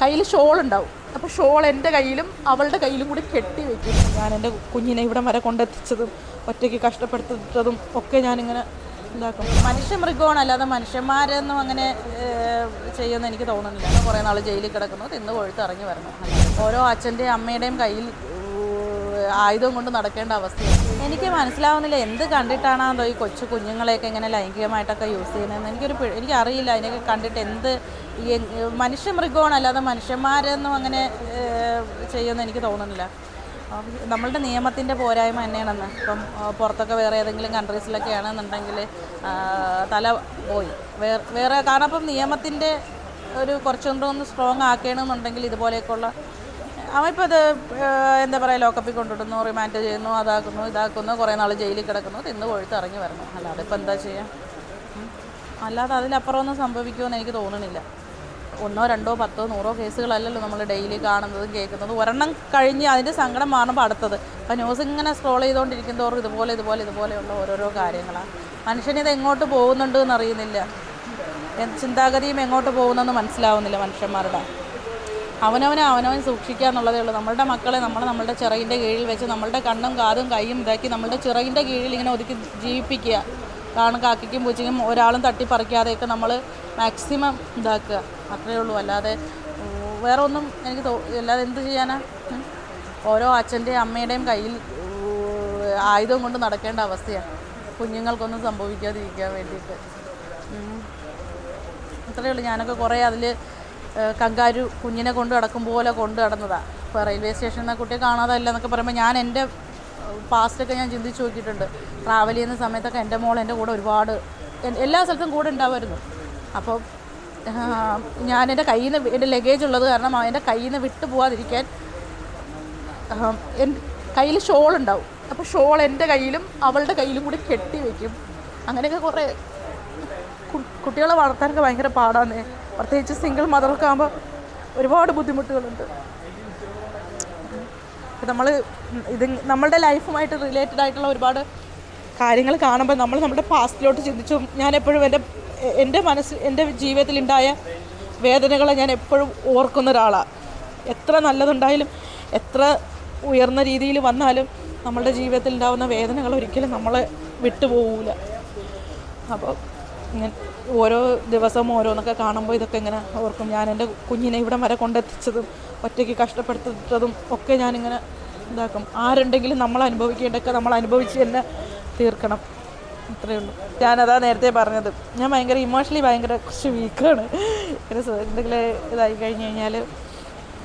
കയ്യിൽ ഷോൾ ഉണ്ടാവും അപ്പോൾ ഷോൾ എന്റെ കയ്യിലും അവളുടെ കയ്യിലും കൂടി കെട്ടി വെക്കും. ഞാൻ എന്റെ കുഞ്ഞിനെ ഇവിടം വരെ കൊണ്ടെത്തിച്ചതും ഒറ്റയ്ക്ക് കഷ്ടപ്പെടുത്തതും ഒക്കെ ഞാനിങ്ങനെ ഇതാക്കും. മനുഷ്യ മൃഗമാണ് അല്ലാതെ മനുഷ്യന്മാരൊന്നും അങ്ങനെ ചെയ്യുമെന്ന് എനിക്ക് തോന്നുന്നില്ല. കുറേ നാൾ ജയിലിൽ കിടക്കുന്നു തിന്ന് കൊഴുത്ത് ഇറങ്ങി വരണം. ഓരോ അച്ഛന്റെയും അമ്മയുടെയും കയ്യിൽ ആയുധം കൊണ്ട് നടക്കേണ്ട അവസ്ഥയാണ്. എനിക്ക് മനസ്സിലാവുന്നില്ല എന്ത് കണ്ടിട്ടാണോ ഈ കൊച്ചു കുഞ്ഞുങ്ങളെയൊക്കെ ഇങ്ങനെ ലൈംഗികമായിട്ടൊക്കെ യൂസ് ചെയ്യുന്നതെന്ന്? എനിക്കൊരു എനിക്കറിയില്ല അതിനൊക്കെ കണ്ടിട്ട് എന്ത് മനുഷ്യ മൃഗമാണ് അല്ലാതെ മനുഷ്യന്മാരൊന്നും അങ്ങനെ ചെയ്യുമെന്ന് എനിക്ക് തോന്നുന്നില്ല. നമ്മളുടെ നിയമത്തിന്റെ പോരായ്മ തന്നെയാണെന്ന്. ഇപ്പം പുറത്തൊക്കെ വേറെ ഏതെങ്കിലും കൺട്രീസിലൊക്കെ ആണെന്നുണ്ടെങ്കിൽ തല പോയി. വേറെ വേറെ കാരണം ഇപ്പം നിയമത്തിന്റെ ഒരു കുറച്ചും കൂടെ ഒന്ന് സ്ട്രോങ് ആക്കണമെന്നുണ്ടെങ്കിൽ ഇതുപോലെയൊക്കെയുള്ള അവനിപ്പോൾ അത് എന്താ പറയുക ലോക്കപ്പിൽ കൊണ്ടിടുന്നു റിമാൻഡ് ചെയ്യുന്നു അതാക്കുന്നു ഇതാക്കുന്നു കുറേ നാൾ ജയിലിൽ കിടക്കുന്നു തിന്ന് കൊഴുത്ത് ഇറങ്ങി വരണം. അല്ലാതെ ഇപ്പം എന്താ ചെയ്യാം? അല്ലാതെ അതിലപ്പുറമൊന്നും സംഭവിക്കുമെന്ന് എനിക്ക് തോന്നണില്ല ഒന്നോ രണ്ടോ പത്തോ നൂറോ കേസുകളല്ലല്ലോ നമ്മൾ ഡെയിലി കാണുന്നതും കേൾക്കുന്നതും. ഒരെണ്ണം കഴിഞ്ഞ് അതിന്റെ സങ്കടം മാറുമ്പോൾ അടുത്തത്. അപ്പോൾ ന്യൂസ് ഇങ്ങനെ സ്ക്രോൾ ചെയ്തുകൊണ്ടിരിക്കും തോറും ഇതുപോലെ ഇതുപോലെ ഇതുപോലെയുള്ള ഓരോരോ കാര്യങ്ങളാണ് മനുഷ്യനിത് എങ്ങോട്ട് പോകുന്നുണ്ട് എന്നറിയുന്നില്ല. ചിന്താഗതിയും എങ്ങോട്ട് പോകുന്നെന്ന് മനസ്സിലാവുന്നില്ല മനുഷ്യന്മാരുടെ. അവനവനെ അവനവൻ സൂക്ഷിക്കുക എന്നുള്ളതേ ഉള്ളൂ. നമ്മളുടെ മക്കളെ നമ്മൾ നമ്മുടെ ചിറകിന്റെ കീഴിൽ വെച്ച് നമ്മളുടെ കണ്ണും കാതും കൈയും ഇതാക്കി നമ്മളുടെ ചിറകിന്റെ കീഴിൽ ഇങ്ങനെ ഒതുക്കി ജീവിപ്പിക്കുക. കാണും കാക്കിക്കും പൂച്ചയ്ക്കും ഒരാളും തട്ടിപ്പറിക്കാതെയൊക്കെ നമ്മൾ മാക്സിമം ഇതാക്കുക. അത്രയേ ഉള്ളൂ. അല്ലാതെ വേറെ ഒന്നും എനിക്ക് തോ അല്ലാതെ എന്ത് ചെയ്യാനാ? ഓരോ അച്ഛന്റെയും അമ്മയുടെയും കയ്യിൽ ആയുധം കൊണ്ട് നടക്കേണ്ട അവസ്ഥയാണ്. കുഞ്ഞുങ്ങൾക്കൊന്നും സംഭവിക്കാതിരിക്കാൻ വേണ്ടിയിട്ട്. അത്രയേ ഉള്ളൂ. ഞാനൊക്കെ കുറേ അതിൽ കങ്കാരു കുഞ്ഞിനെ കൊണ്ട് നടക്കും പോലെ കൊണ്ട് നടന്നതാണ് ഇപ്പോൾ റെയിൽവേ സ്റ്റേഷനിൽ നിന്ന് കുട്ടിയെ കാണാതല്ല എന്നൊക്കെ പറയുമ്പോൾ ഞാൻ എന്റെ പാസ്റ്റൊക്കെ ഞാൻ ചിന്തിച്ച് നോക്കിയിട്ടുണ്ട്. ട്രാവൽ ചെയ്യുന്ന സമയത്തൊക്കെ എന്റെ മോൾ എന്റെ കൂടെ ഒരുപാട് എല്ലാ സ്ഥലത്തും കൂടെ ഉണ്ടാവുമായിരുന്നു അപ്പോൾ ഞാൻ എന്റെ കയ്യിൽ നിന്ന് എന്റെ ലഗേജ് ഉള്ളത് കാരണം എന്റെ കയ്യിൽ നിന്ന് വിട്ടു പോകാതിരിക്കാൻ കയ്യിൽ ഷോൾ ഉണ്ടാവും. അപ്പോൾ ഷോൾ എന്റെ കയ്യിലും അവളുടെ കയ്യിലും കൂടി കെട്ടി വെക്കും. അങ്ങനെയൊക്കെ കുറേ കുട്ടികളെ വളർത്താനൊക്കെ ഭയങ്കര പാടാണ് പ്രത്യേകിച്ച് സിംഗിൾ മദറൊക്കെ ആകുമ്പോൾ ഒരുപാട് ബുദ്ധിമുട്ടുകളുണ്ട്. നമ്മൾ ഇത് നമ്മളുടെ ലൈഫുമായിട്ട് റിലേറ്റഡ് ആയിട്ടുള്ള ഒരുപാട് കാര്യങ്ങൾ കാണുമ്പോൾ നമ്മൾ നമ്മുടെ പാസ്റ്റിലോട്ട് ചിന്തിച്ചു. ഞാൻ എപ്പോഴും എന്റെ എന്റെ മനസ്സ് എന്റെ ജീവിതത്തിലുണ്ടായ വേദനകളെ ഞാൻ എപ്പോഴും ഓർക്കുന്ന ഒരാളാണ് എത്ര നല്ലതുണ്ടായാലും എത്ര ഉയർന്ന രീതിയിൽ വന്നാലും നമ്മളുടെ ജീവിതത്തിൽ ഉണ്ടാകുന്ന വേദനകൾ ഒരിക്കലും നമ്മളെ വിട്ടുപോകില്ല അപ്പോൾ ഓരോ ദിവസവും ഓരോന്നൊക്കെ കാണുമ്പോൾ ഇതൊക്കെ ഇങ്ങനെ ഓർക്കും. ഞാൻ എന്റെ കുഞ്ഞിനെ ഇവിടം വരെ കൊണ്ടെത്തിച്ചതും ഒറ്റയ്ക്ക് കഷ്ടപ്പെടുത്തതും ഒക്കെ ഞാനിങ്ങനെ ഇതാക്കും. ആരുണ്ടെങ്കിലും നമ്മൾ അനുഭവിക്കേണ്ടതൊക്കെ നമ്മൾ അനുഭവിച്ച് തന്നെ തീർക്കണം. അത്രയേ ഉള്ളൂ. ഞാനതാ നേരത്തെ പറഞ്ഞത്. ഞാൻ ഭയങ്കര ഇമോഷണലി ഭയങ്കര കുറച്ച് വീക്കാണ് എന്തെങ്കിലും ഇതായി കഴിഞ്ഞ് കഴിഞ്ഞാൽ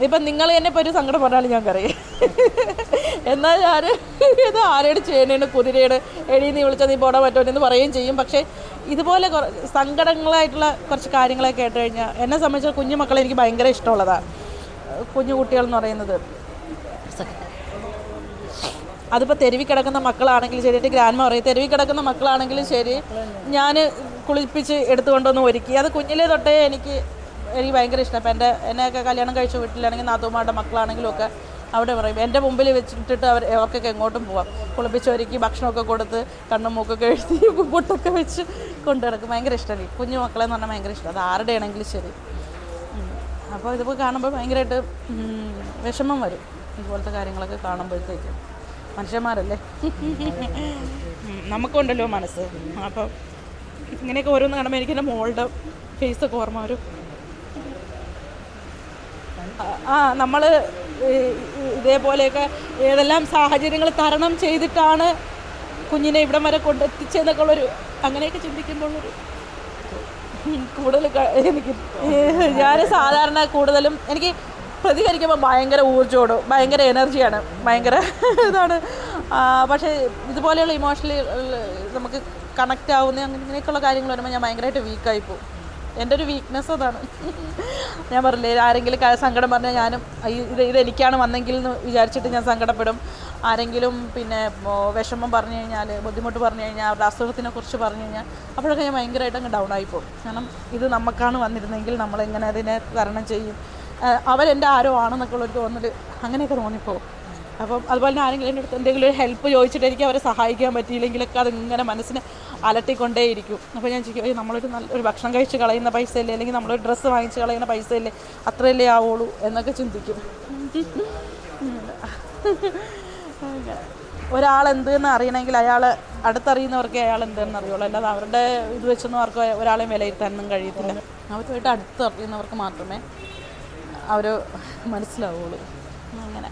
ഇപ്പം നിങ്ങൾ ഇപ്പോൾ ഒരു സങ്കടം പറഞ്ഞാൽ ഞാൻ കറിയും എന്നാൽ ഞാൻ ഇത് ആരോട് ചെയ്യണേണ് കുതിരയുടെ എടീ നീ വിളിച്ചാൽ നീ പോടാൻ പറ്റുമെന്ന് പറയുകയും ചെയ്യും. പക്ഷേ ഇതുപോലെ സങ്കടങ്ങളായിട്ടുള്ള കുറച്ച് കാര്യങ്ങളെ കേട്ട് കഴിഞ്ഞാൽ എന്നെ സംബന്ധിച്ച് കുഞ്ഞു മക്കളെ എനിക്ക് ഭയങ്കര ഇഷ്ടമുള്ളതാണ് കുഞ്ഞു കുട്ടികൾ എന്ന് പറയുന്നത്. അതിപ്പോൾ തെരുവി കിടക്കുന്ന മക്കളാണെങ്കിലും ശരി എന്റെ ഗ്രാൻഡ്മ പറയും തെരുവി കിടക്കുന്ന മക്കളാണെങ്കിലും ശരി ഞാൻ കുളിപ്പിച്ച് എടുത്തുകൊണ്ടൊന്ന് ഒരുക്കി. അത് കുഞ്ഞിലെ തൊട്ടേ എനിക്ക് എനിക്ക് ഭയങ്കര ഇഷ്ടം. അപ്പം എന്റെ എന്നെയൊക്കെ കല്യാണം കഴിച്ച വീട്ടിലാണെങ്കിൽ നാത്തുമാരുടെ മക്കളാണെങ്കിലും ഒക്കെ അവിടെ പറയും. എന്റെ മുമ്പിൽ വെച്ചിട്ടിട്ട് അവർ അവർക്കൊക്കെ എങ്ങോട്ടും പോവാം. കുളിപ്പിച്ച് ഒരുക്കി ഭക്ഷണമൊക്കെ കൊടുത്ത് കണ്ണും മൂക്കൊക്കെ എഴുതി പൊട്ടൊക്കെ വെച്ച് കൊണ്ടു നടക്കും. ഭയങ്കര ഇഷ്ടമാണ്. കുഞ്ഞു മക്കളെ എന്ന് പറഞ്ഞാൽ ഭയങ്കര ഇഷ്ടം അത് ആരുടെ ആണെങ്കിലും ശരി. അപ്പോൾ ഇതിപ്പോൾ കാണുമ്പോൾ ഭയങ്കരമായിട്ട് വിഷമം വരും. ഇതുപോലത്തെ കാര്യങ്ങളൊക്കെ കാണുമ്പോഴത്തേക്കും. മനുഷ്യന്മാരല്ലേ? നമുക്കുണ്ടല്ലോ മനസ്സ്. അപ്പം ഇങ്ങനെയൊക്കെ ഓരോന്ന് കാണുമ്പോൾ എനിക്ക് എന്റെ മോളുടെ ഒക്കെ ഓർമ്മ വരും. ആ നമ്മൾ ഇതേപോലെയൊക്കെ ഏതെല്ലാം സാഹചര്യങ്ങൾ തരണം ചെയ്തിട്ടാണ് കുഞ്ഞിനെ ഇവിടം വരെ കൊണ്ടെത്തിച്ചതെന്നൊക്കെ ഉള്ളൊരു അങ്ങനെയൊക്കെ ചിന്തിക്കുമ്പോഴൊരു കൂടുതൽ എനിക്ക് ഞാൻ സാധാരണ കൂടുതലും എനിക്ക് പ്രതികരിക്കുമ്പോൾ ഭയങ്കര ഊർജമാണ് ഭയങ്കര എനർജിയാണ് ഭയങ്കര ഇതാണ്. പക്ഷേ ഇതുപോലെയുള്ള ഇമോഷണലി നമുക്ക് കണക്റ്റ് ആവുന്ന അങ്ങനെ ഇങ്ങനെയൊക്കെയുള്ള കാര്യങ്ങൾ വരുമ്പോൾ ഞാൻ ഭയങ്കരമായിട്ട് വീക്കായി പോകും. എന്റെ ഒരു വീക്ക്നെസ് അതാണ്. ഞാൻ പറഞ്ഞില്ലേ ആരെങ്കിലും സങ്കടം പറഞ്ഞാൽ ഞാനും ഇത് ഇത് എനിക്കാണ് വന്നെങ്കിൽ എന്ന് വിചാരിച്ചിട്ട് ഞാൻ സങ്കടപ്പെടും. ആരെങ്കിലും പിന്നെ വിഷമം പറഞ്ഞു കഴിഞ്ഞാൽ ബുദ്ധിമുട്ട് പറഞ്ഞു കഴിഞ്ഞാൽ അവരുടെ അസുഖത്തിനെ കുറിച്ച് പറഞ്ഞു കഴിഞ്ഞാൽ അപ്പോഴൊക്കെ ഞാൻ ഭയങ്കരമായിട്ട് അങ്ങ് ഡൗൺ ആയിപ്പോകും. കാരണം ഇത് നമുക്കാണ് വന്നിരുന്നെങ്കിൽ നമ്മളെങ്ങനെ അതിനെ തരണം ചെയ്യും? അവരെന്റെ ആരോ ആണെന്നൊക്കെ ഉള്ളൊരു തോന്നൽ അങ്ങനെയൊക്കെ തോന്നിപ്പോകും. അപ്പം അതുപോലെ തന്നെ ആരെങ്കിലും എന്റെ അടുത്ത് എന്തെങ്കിലും ഒരു ഹെൽപ്പ് ചോദിച്ചിട്ട് എനിക്ക് അവരെ സഹായിക്കാൻ പറ്റിയില്ലെങ്കിലൊക്കെ അതിങ്ങനെ മനസ്സിന് അലട്ടിക്കൊണ്ടേയിരിക്കും. അപ്പോൾ ഞാൻ ചോദിക്കും "അയ്യോ, നമ്മളൊരു നല്ല ഒരു ഭക്ഷണം കഴിച്ച് കളയുന്ന പൈസ അല്ലേ അല്ലെങ്കിൽ നമ്മളൊരു ഡ്രസ്സ് വാങ്ങിച്ച് കളയുന്ന പൈസ അല്ലേ അത്രയല്ലേ ആവുള്ളൂ? എന്നൊക്കെ ചിന്തിക്കും. ഒരാൾ എന്തെന്ന് അറിയണമെങ്കിൽ അയാൾ അടുത്തറിയുന്നവർക്ക് അയാൾ എന്തെന്ന് അറിയുള്ളൂ. അല്ലാതെ അവരുടെ ഇത് വെച്ചൊന്നും അവർക്ക് ഒരാളെയും വിലയിരുത്താനൊന്നും കഴിയത്തില്ല. അവരുമായിട്ട് അടുത്തറിയുന്നവർക്ക് മാത്രമേ അവർ മനസ്സിലാവുള്ളൂ. അങ്ങനെ.